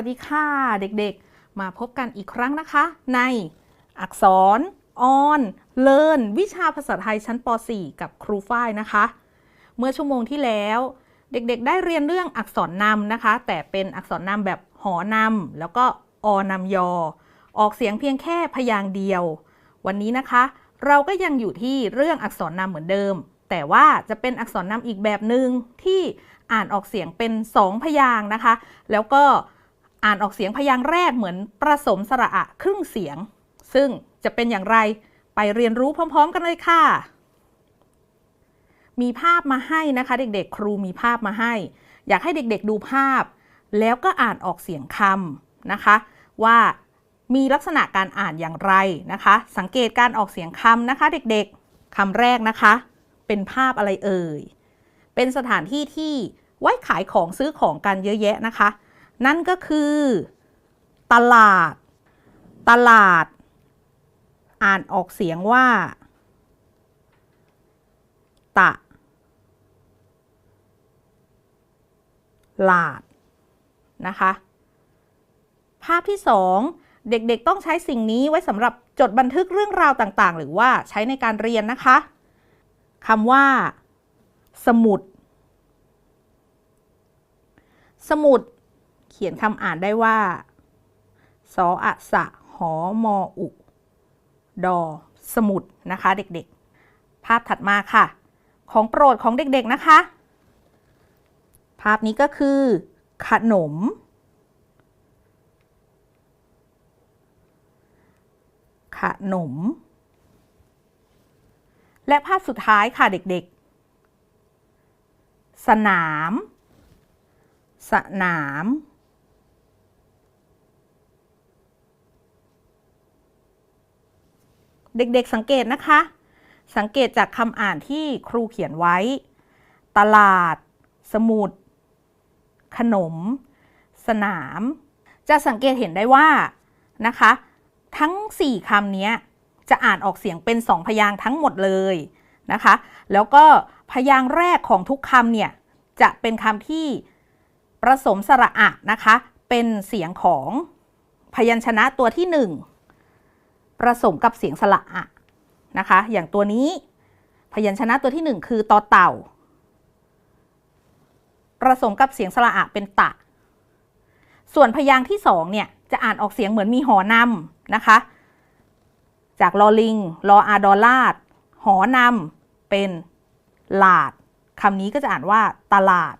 สวัสดีค่ะ เด็กๆ มาพบกันอีกครั้งนะคะ ในอักษรออนเลินวิชาภาษาไทยชั้นป .4 กับครูฝ้ายนะคะ เมื่อชั่วโมงที่แล้ว เด็กๆ ได้เรียนเรื่องอักษรนำนะคะ แต่เป็นอักษรนำแบบหอนำแล้วก็อนำยอ ออกเสียงเพียงแค่พยางเดียว วันนี้นะคะ เราก็ยังอยู่ที่เรื่องอักษรนำเหมือนเดิม แต่ว่าจะเป็นอักษรนำอีกแบบหนึ่งที่อ่านออกเสียงเป็นสองพยางนะคะ แล้วก็ อ่านออกเสียงพยางค์แรกเหมือนประสมสระอะครึ่งเสียง ซึ่งจะเป็นอย่างไรไปเรียนรู้พร้อม ๆ กันเลยค่ะ มีภาพมาให้นะคะ เด็กๆ ครูมีภาพมาให้ อยากให้เด็กๆดูภาพ แล้วก็อ่านออกเสียงคำนะคะ ว่ามีลักษณะการอ่านอย่างไรนะคะ สังเกตการออกเสียงคำนะคะ เด็กๆคำแรกนะคะ เป็นภาพอะไรเอ่ย เป็นสถานที่ที่ไว้ขายของซื้อของกันเยอะแยะนะคะ นั่นก็คือ ตลาด ตลาด อ่านออกเสียงว่า ตะ ลาด นะคะ ภาพที่สองเด็กๆ ต้องใช้สิ่งนี้ไว้สำหรับจดบันทึกเรื่องราวต่างๆ หรือว่าใช้ในการเรียนนะคะคำว่า สมุด สมุด ขียนคำอ่านได้ว่า สออะสะ หอมออุ ดอ สมุดนะคะ เด็กๆ ภาพถัดมาค่ะ ของโปรดของเด็กๆนะคะ ภาพนี้ก็คือ ขนม ขนม และภาพสุดท้ายค่ะเด็กๆ สนามสนาม เด็กๆสังเกตนะคะ สังเกตจากคำอ่านที่ครูเขียนไว้ ตลาด สมุด ขนม สนาม จะสังเกตเห็นได้ว่านะคะ ทั้ง 4คำนี้จะอ่านออกเสียงเป็น 2 พยางค์ทั้งหมดเลยนะคะ แล้วก็พยางค์แรกของทุกคำเนี่ยจะเป็นคำที่ประสมสระอะนะคะ เป็นเสียงของพยัญชนะตัวที่ 1 ประสมกับเสียงสระอะนะคะ อย่างตัวนี้พยัญชนะตัวที่ 1 คือตอเต่า ประสมกับเสียงสระอะเป็นตะ ส่วนพยางค์ที่2เนี่ยจะอ่านออกเสียงเหมือนมีหอนำนะคะ จากลอลิงลออาดอลาด หอนำเป็นลาดคำนี้ก็จะอ่านว่าตลาด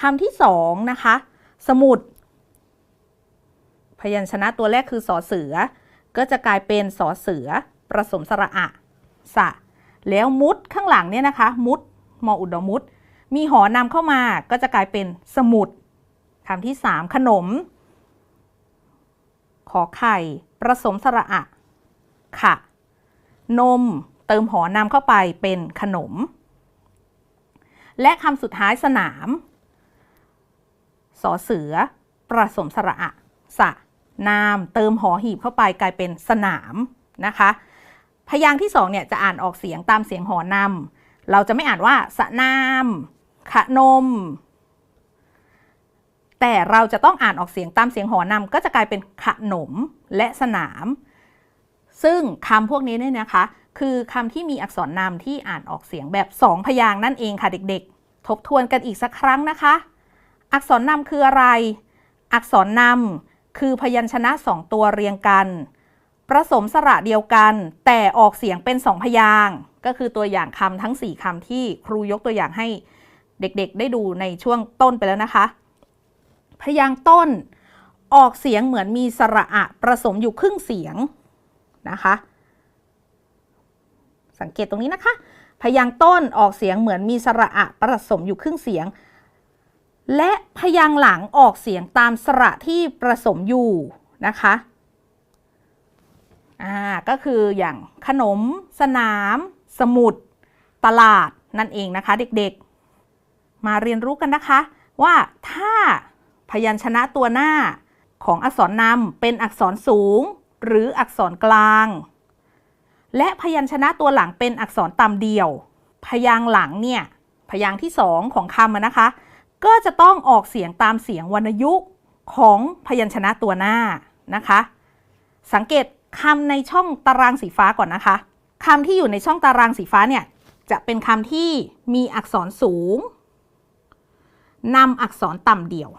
คำที่สองนะคะ สมุด พยัญชนะตัวแรกคือสอเสือ ก็จะกลายเป็นสอเสือประสมสระอะสะ แล้วมุดข้างหลังเนี่ยนะคะ มุดมออุดมุด มีหอนำเข้ามาก็จะกลายเป็นสมุดคำที่สามขนม ขอไข่ ประสมสระอะค่ะนม เติมหอนำเข้าไปเป็นขนม และคำสุดท้ายสนามสอเสือ ประสมสระอะสะ นาม เติมหอหีบเข้าไปกลายเป็นสนามนะคะ พยางค์ที่สองเนี่ยจะอ่านออกเสียงตามเสียงหอนำเราจะไม่อ่านว่าสนามขนม แต่เราจะต้องอ่านออกเสียงตามเสียงหอนำก็จะกลายเป็นขนมและสนาม ซึ่งคำพวกนี้เนี่ยนะคะ คือคำที่มีอักษรนำที่อ่านออกเสียงแบบสองพยางค์นั่นเองค่ะเด็กๆ ทบทวนกันอีกสักครั้งนะคะ อักษรนำคืออะไร อักษรนำ คือพยัญชนะสองตัวเรียงกันประสมสระเดียวกัน แต่ออกเสียงเป็นสองพยางก็คือตัวอย่างคำทั้ง 4คำที่ครูยกตัวอย่างให้เด็กๆ ได้ดูในช่วงต้นไปแล้วนะคะ พยางต้นออกเสียงเหมือนมีสระอะประสมอยู่ครึ่งเสียงนะคะ สังเกตตรงนี้นะคะ พยางต้นออกเสียงเหมือนมีสระอะประสมอยู่ครึ่งเสียง และพยางค์หลังออกเสียงตามสระที่ประสมอยู่นะคะอ่าก็คืออย่างขนม สนาม สมุด ตลาดนั่นเองนะคะเด็กๆ มาเรียนรู้กันนะคะว่าถ้าพยัญชนะตัวหน้าของอักษรนำเป็นอักษรสูง หรืออักษรกลาง และพยัญชนะตัวหลังเป็นอักษรต่ำเดียว พยางค์หลังเนี่ยพยางค์ที่สองของคำนะคะ ก็จะต้องออกเสียงตามเสียงวรรณยุกต์ของพยัญชนะตัวหน้านะคะ สังเกตคำในช่องตารางสีฟ้าก่อนนะคะคำที่อยู่ในช่องตารางสีฟ้าเนี่ยจะเป็นคำที่มีอักษรสูงนำอักษรต่ำเดี่ยว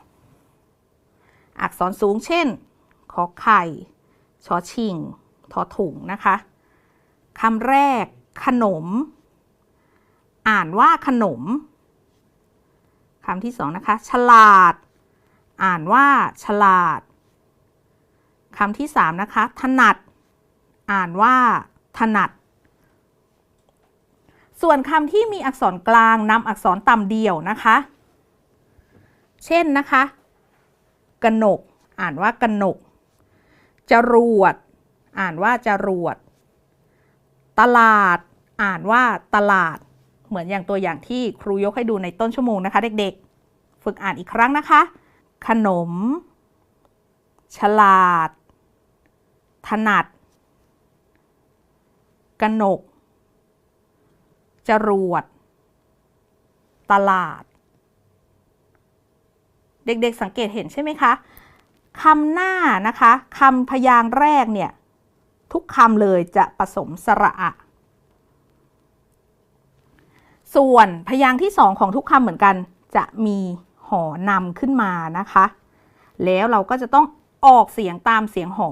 อักษรสูงเช่น ขอไข่ ชอชิง ทอถุงนะคะคำแรกขนม อ่านว่าขนม คำที่สองนะคะ ฉลาด อ่านว่า ฉลาดคำที่สามนะคะ ถนัด อ่านว่า ถนัด ส่วนคำที่มีอักษรกลางนำอักษรต่ำเดี่ยวนะคะ เช่นนะคะ กนก อ่านว่ากนก จรวด อ่านว่าจรวด ตลาด อ่านว่าตลาด เหมือนอย่างตัวอย่างที่ครูยกให้ดูในต้นชั่วโมงนะคะ เด็กๆ ฝึกอ่านอีกครั้งนะคะ ขนม ฉลาด ถนัด กนก จรวด ตลาด เด็กๆสังเกตเห็นใช่ไหมคะคำหน้านะคะคำพยางค์แรกเนี่ย ทุกคำเลยจะผสมสระอะ ส่วนพยางค์ที่สองของทุกคำเหมือนกัน จะมีหอนำขึ้นมานะคะ แล้วเราก็จะต้องออกเสียงตามเสียงหอ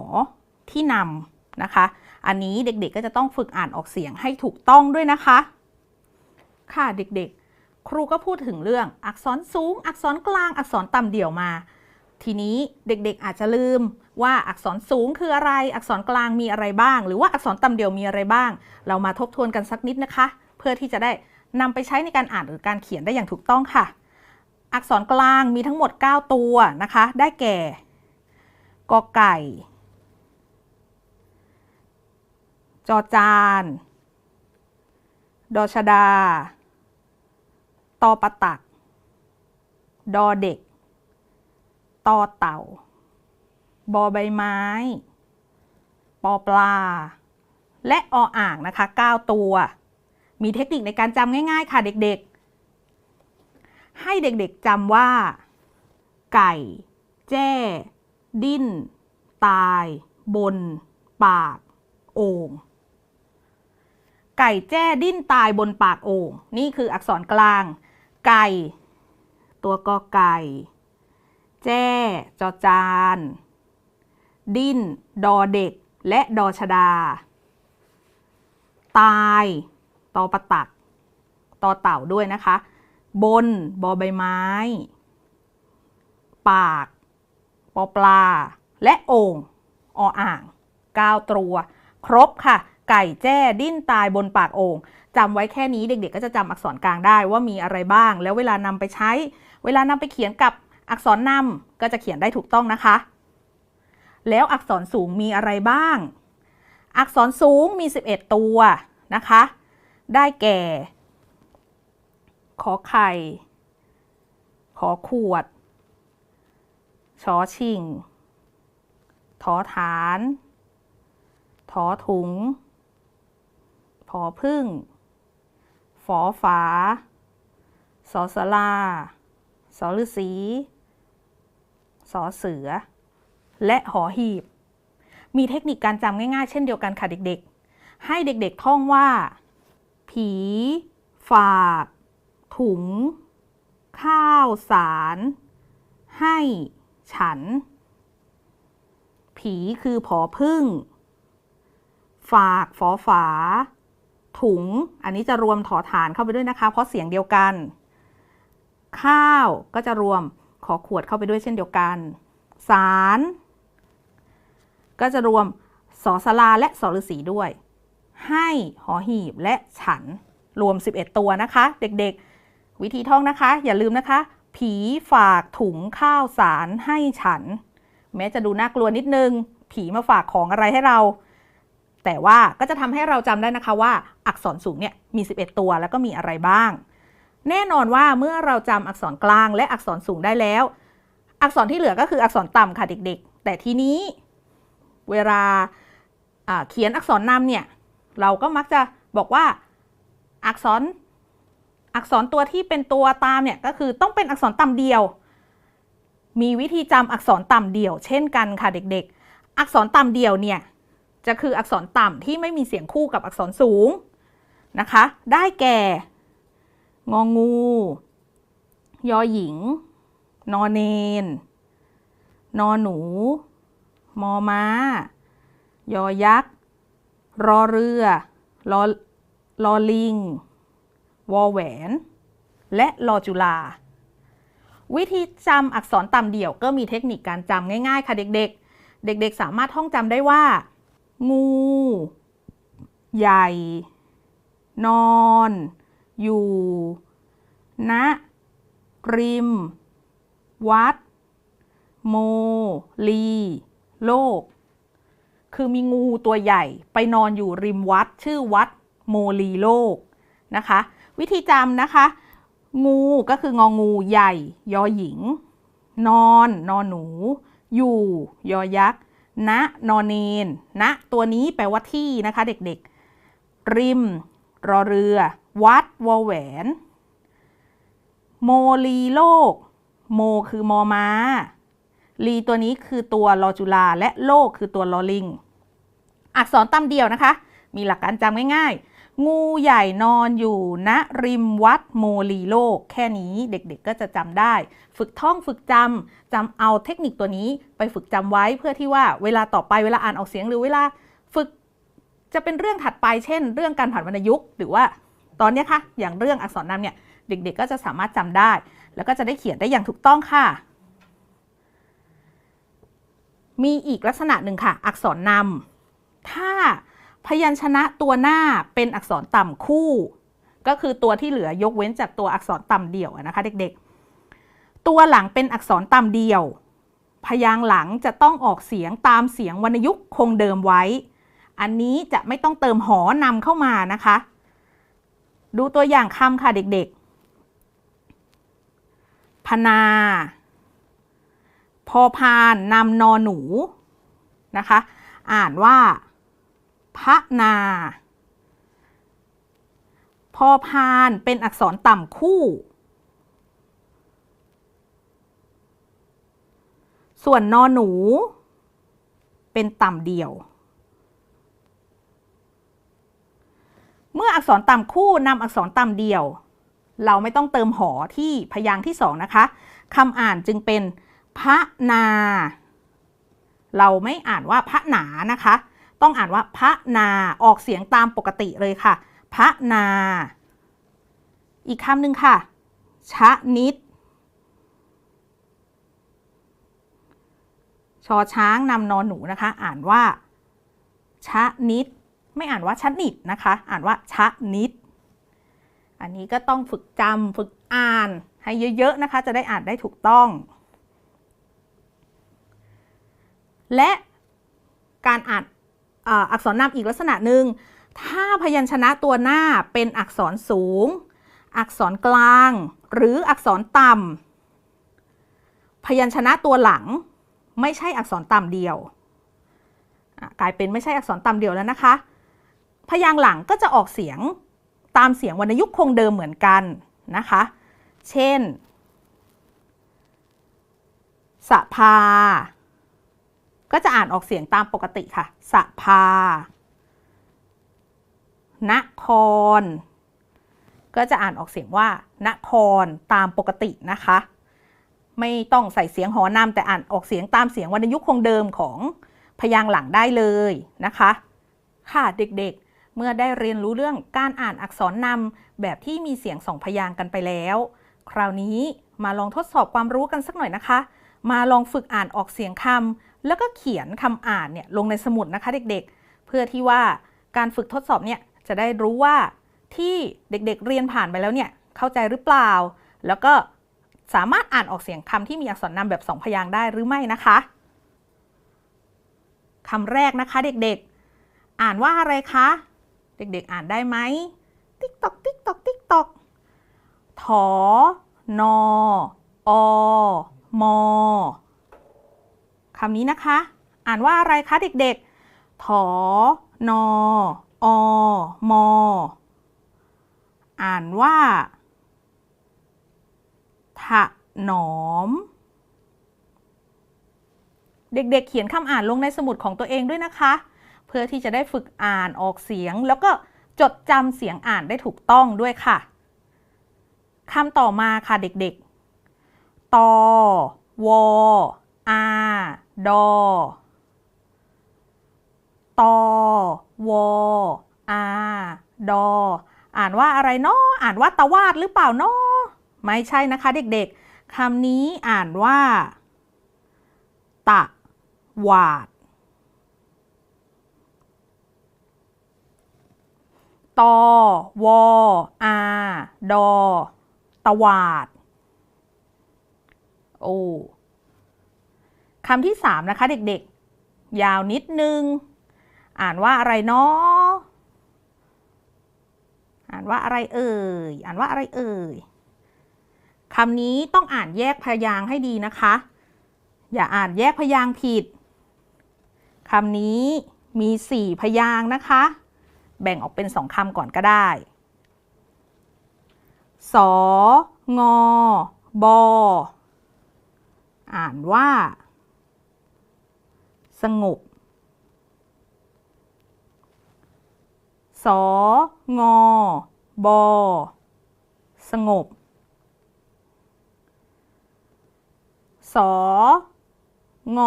ที่นำนะคะ อันนี้เด็กๆก็จะต้องฝึกอ่านออกเสียงให้ถูกต้องด้วยนะคะ ค่ะเด็กๆ ครูก็พูดถึงเรื่องอักษรสูง อักษรกลางอักษรต่ำเดี่ยวมา ทีนี้เด็กๆอาจจะลืมว่าอักษรสูงคืออะไร อักษรกลางมีอะไรบ้าง หรือว่าอักษรต่ำเดี่ยวมีอะไรบ้าง เรามาทบทวนกันสักนิดนะคะ เพื่อที่จะได้ นำไปใช้ในการอ่านหรือการเขียนได้อย่างถูกต้องค่ะ อักษรกลางมีทั้งหมด 9 ตัวนะคะ ได้แก่กอไก่ จอจาน ดอชดา ตอปะตัก ดอเด็ก ตอเต่า บอใบไม้ ปอปลา และออ่างนะคะ 9 ตัว มีเทคนิคในการจำง่าย ๆ ค่ะเด็กๆ ให้เด็กๆจำว่า ไก่ แจ้ ดิ้น ตาย บน ปาก โอ่งไก่แจ้ดิ้นตายบนปากโอ่งนี่คืออักษรกลาง ไก่ ตัวกอไก่ แจ้จอจาน ดิ้น ดอเด็ก และดอชดา ตาย ตอประตักตอเต่าด้วยนะคะ บน บอใบไม้ ปาก ปอปลา และโอ่งออ่าง9ตัว ครบค่ะ ไก่แจ้ดิ้นตายบนปากโอ่งจำไว้แค่นี้เด็กๆ ก็จะจำอักษรกลางได้ว่ามีอะไรบ้าง แล้วเวลานำไปใช้ เวลานำไปเขียนกับอักษรนำก็จะเขียนได้ถูกต้องนะคะ แล้วอักษรสูงมีอะไรบ้าง อักษรสูงมี 11 ตัวนะคะ ได้แก่ ขอไข่ ขอขวด ชอชิงทอฐานทอถุง ผอพึ่ง ฝอฝา สอสลา สอฤษีสอเสือ และหอหีบ มีเทคนิคการจำง่ายๆ เช่นเดียวกันค่ะเด็กๆ ให้เด็กๆท่องว่า ผี ฝาก ถุง ข้าวสาร ให้ ฉัน ผีคือผอพึ่ง ฝากฝอฝา ถุง อันนี้จะรวมถอฐานเข้าไปด้วยนะคะ เพราะเสียงเดียวกัน ข้าวก็จะรวมขอขวดเข้าไปด้วยเช่นเดียวกัน สาร ก็จะรวมสอสลาและสอฤษีด้วย ให้หอหีบและฉันรวม 11 ตัวนะคะ เด็กๆ วิธีท่องนะคะ อย่าลืมนะคะ ผีฝากถุงข้าวสารให้ฉัน แม้จะดูน่ากลัวนิดนึง ผีมาฝากของอะไรให้เรา แต่ว่าก็จะทำให้เราจำได้นะคะว่า อักษรสูงเนี่ยมี 11 ตัวแล้วก็มีอะไรบ้าง แน่นอนว่าเมื่อเราจำอักษรกลางและอักษรสูงได้แล้ว อักษรที่เหลือก็คืออักษรต่ำค่ะเด็กๆ แต่ทีนี้ เวลาอ่าเขียนอักษรนำเนี่ย เราก็มักจะบอกว่าอักษรอักษรตัวที่เป็นตัวตามเนี่ยก็คือต้องเป็นอักษรต่ำเดียว มีวิธีจำอักษรต่ำเดี่ยว เช่นกันค่ะเด็กๆ อักษรต่ำเดี่ยวเนี่ยจะคืออักษรต่ำที่ไม่มีเสียงคู่กับอักษรสูงนะคะ ได้แก่ งองู ยอหญิง นอเนน นอหนู มอม้า ยอยักษ์ รอเรือรอลอลิง วอแหวน และรอจุฬาวิธีจำอักษรต่ำเดี่ยวก็มีเทคนิคการจำง่ายๆ ค่ะเด็กๆ เด็กๆ สามารถท่องจำได้ว่า งู ใหญ่ นอน อยู่ณริม วัด โม ลี โลก คือมีงูตัวใหญ่ไปนอนอยู่ริมวัด ชื่อวัดโมลีโลกนะคะ วิธีจำนะคะ งูก็คืององูใหญ่ยอหญิง นอนนอนหนู อยู่ยอยักษ์ณนอนเนนณตัวนี้แปลว่าที่นะคะเด็กๆ ริม รอเรือ วัดวอแหวน โมลีโลก โมคือมอม้าลีตัวนี้คือตัวลอจุลาและโลกคือตัวลอลิง อักษรตำเดียวนะคะ มีหลักการจำง่ายๆ งูใหญ่นอนอยู่ณริมวัดโมลีโลก แค่นี้เด็กๆก็จะจำได้ ฝึกท่องฝึกจำจำเอาเทคนิคตัวนี้ไปฝึกจำไว้เพื่อที่ว่าเวลาต่อไปเวลาอ่านออกเสียงหรือเวลาฝึกจะเป็นเรื่องถัดไปเช่น เรื่องการผ่านวรรณยุกต์หรือว่าตอนนี้ค่ะอย่างเรื่องอักษรนำเนี่ยเด็กๆก็จะสามารถจำได้ แล้วก็จะได้เขียนได้อย่างถูกต้องค่ะ มีอีกลักษณะหนึ่งค่ะ อักษรนำ ถ้าพยัญชนะตัวหน้าเป็นอักษรต่ำคู่ ก็คือตัวที่เหลือยกเว้นจากตัวอักษรต่ำเดี่ยวนะคะเด็กๆ ตัวหลังเป็นอักษรต่ำเดี่ยว พยางค์หลังจะต้องออกเสียงตามเสียงวรรณยุกต์คงเดิมไว้ อันนี้จะไม่ต้องเติมหอนำเข้ามานะคะ ดูตัวอย่างคำค่ะเด็กๆ พนา พอพานนำนอหนูนะคะ อ่านว่า พระนา พอพานเป็นอักษรต่ำคู่ ส่วนนอหนู เป็นต่ำเดี่ยว เมื่ออักษรต่ำคู่นำอักษรต่ำเดี่ยว เราไม่ต้องเติมหอที่พยางค์ที่สองนะคะคำอ่านจึงเป็นพระนา เราไม่อ่านว่าพระหนานะคะ ต้องอ่านว่าพระนาออกเสียงตามปกติเลยค่ะ พระนา อีกคำหนึ่งค่ะ ชะนิด ชอช้างนำนอนหนูนะคะ อ่านว่า ชะนิด ไม่อ่านว่าชะนิดนะคะ อ่านว่าชะนิด อันนี้ก็ต้องฝึกจำฝึกอ่านให้เยอะ ๆ นะคะ จะได้อ่านได้ถูกต้อง และการอ่าน อักษรนำอีกลักษณะหนึ่งถ้าพยัญชนะตัวหน้าเป็นอักษรสูง อักษรกลาง หรืออักษรต่ำพยัญชนะตัวหลัง ไม่ใช่อักษรต่ำเดียวกลายเป็นไม่ใช่อักษรต่ำเดียวแล้วนะคะ พยางหลังก็จะออกเสียงตามเสียงวรรณยุกต์คงเดิมเหมือนกันนะคะ เช่นสภา ก็จะอ่านออกเสียงตามปกติค่ะ สภา นคร ก็จะอ่านออกเสียงว่า นครตามปกตินะคะ ไม่ต้องใส่เสียงหอนำแต่อ่านออกเสียงตามเสียงวรรณยุกต์คงเดิมของพยางค์หลังได้เลยนะคะ ค่ะเด็กๆ เมื่อได้เรียนรู้เรื่องการอ่านอักษรนำแบบที่มีเสียงสองพยางค์กันไปแล้ว คราวนี้มาลองทดสอบความรู้กันสักหน่อยนะคะ มาลองฝึกอ่านออกเสียงคำ แล้วก็เขียนคำอ่านเนี่ยลงในสมุดนะคะเด็กๆ เพื่อที่ว่าการฝึกทดสอบเนี่ยจะได้รู้ว่าที่เด็กๆเรียนผ่านไปแล้วเนี่ยเข้าใจหรือเปล่า แล้วก็สามารถอ่านออกเสียงคำที่มีอักษรนำแบบสองพยางค์ได้หรือไม่นะคะคำแรกนะคะเด็กๆ อ่านว่าอะไรคะ เด็กๆอ่านได้ไหมติ๊กตอกติ๊กตอกติ๊กตอกถอนออมอ คำนี้นะคะ อ่านว่าอะไรคะเด็กๆถอนออมอ อ่านว่าถนอม เด็กๆ เขียนคำอ่านลงในสมุดของตัวเองด้วยนะคะ เพื่อที่จะได้ฝึกอ่านออกเสียง แล้วก็จดจำเสียงอ่านได้ถูกต้องด้วยค่ะคำต่อมาค่ะเด็กๆตอวออา ดอตอวออาดอ อ่านว่าอะไรเนาะอ่านว่าตะวาดหรือเปล่าเนาะไม่ใช่นะคะเด็กๆคำนี้อ่านว่า ตะวาด ตอวออาดอ ตะวาด โอ้ คำที่สามนะคะเด็กๆ ยาวนิดนึง อ่านว่าอะไรเนาะอ่านว่าอะไรเอ่ย อ่านว่าอะไรเอ่ยคำนี้ต้องอ่านแยกพยางค์ให้ดีนะคะ อย่าอ่านแยกพยางค์ผิดคำนี้มีสี่พยางค์นะคะ แบ่งออกเป็นสองคำก่อนก็ได้สองอบอ่านว่า สงบ สงบสงบ สง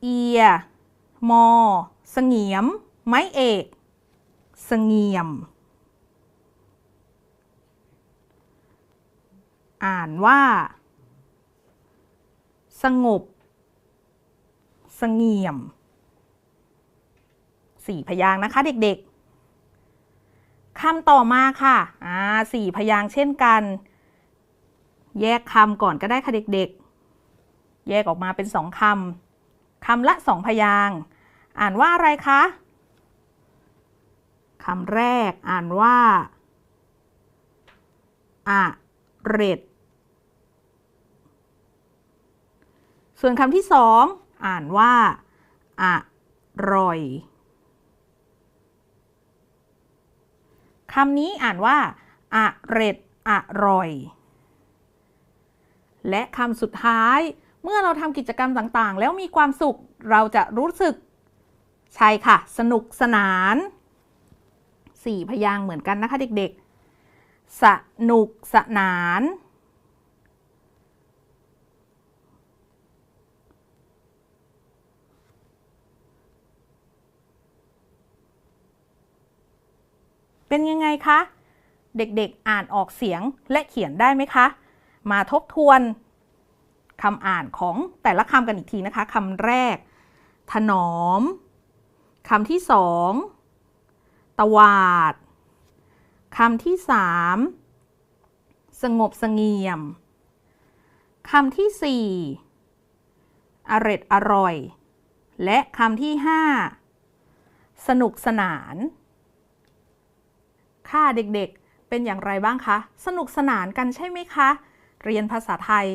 เอียมอเสงียม ไม้เอกสงียม อ่านว่า สงบ สงี่ยมสี่พยางนะคะเด็กๆคำต่อมาค่ะอ่าสี่พยางเช่นกัน แยกคำก่อนก็ได้ค่ะเด็กๆ แยกออกมาเป็นสองคำคำละสองพยาง อ่านว่าอะไรคะคำแรกอ่านว่าอะเร็ดส่วนคำที่สอง อ่านว่าอร่อยคำนี้อ่านว่าอเร็ดอร่อย และคำสุดท้าย เมื่อเราทำกิจกรรมต่างๆ แล้วมีความสุขเราจะรู้สึก ใช่ค่ะ สนุกสนาน สี่พยางค์เหมือนกันนะคะเด็กๆ สนุกสนาน เป็นยังไงคะ เด็กๆอ่านออกเสียงและเขียนได้ไหมคะ มาทบทวนคำอ่านของแต่ละคำกันอีกทีนะคะคำแรก ถนอมคำที่สองตวาดคำที่สามสงบสงเงียมคำที่สี่อร็ดอร่อย และคำที่ห้าสนุกสนาน ค่ะเด็กๆ เป็นอย่างไรบ้างคะ สนุกสนานกันใช่ไหมคะ เรียนภาษาไทย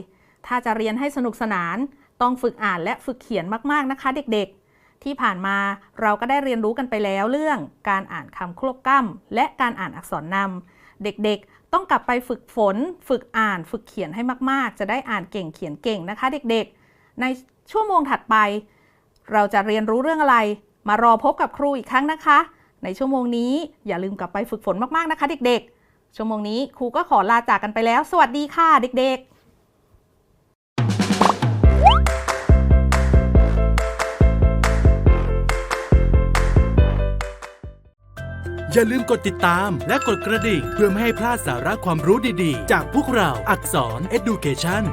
ถ้าจะเรียนให้สนุกสนาน ต้องฝึกอ่านและฝึกเขียนมากๆนะคะ เด็กๆ ที่ผ่านมาเราก็ได้เรียนรู้กันไปแล้วเรื่อง การอ่านคำควบกล้ำและการอ่านอักษรนำเด็กๆ ต้องกลับไปฝึกฝน ฝึกอ่าน ฝึกเขียนให้มากๆ จะได้อ่านเก่งเขียนเก่งนะคะ เด็กๆ ในชั่วโมงถัดไป เราจะเรียนรู้เรื่องอะไร มารอพบกับครูอีกครั้งนะคะ ในชั่วโมงนี้อย่าลืมกลับไปฝึกฝนมากๆนะคะ เด็กๆ ชั่วโมงนี้ครูก็ขอลาจากกันไปแล้ว สวัสดีค่ะเด็กๆอย่าลืมกดติดตามและกดกระดิ่งเพื่อไม่ให้พลาดสาระความรู้ดีๆ จากพวกเราอักษร Education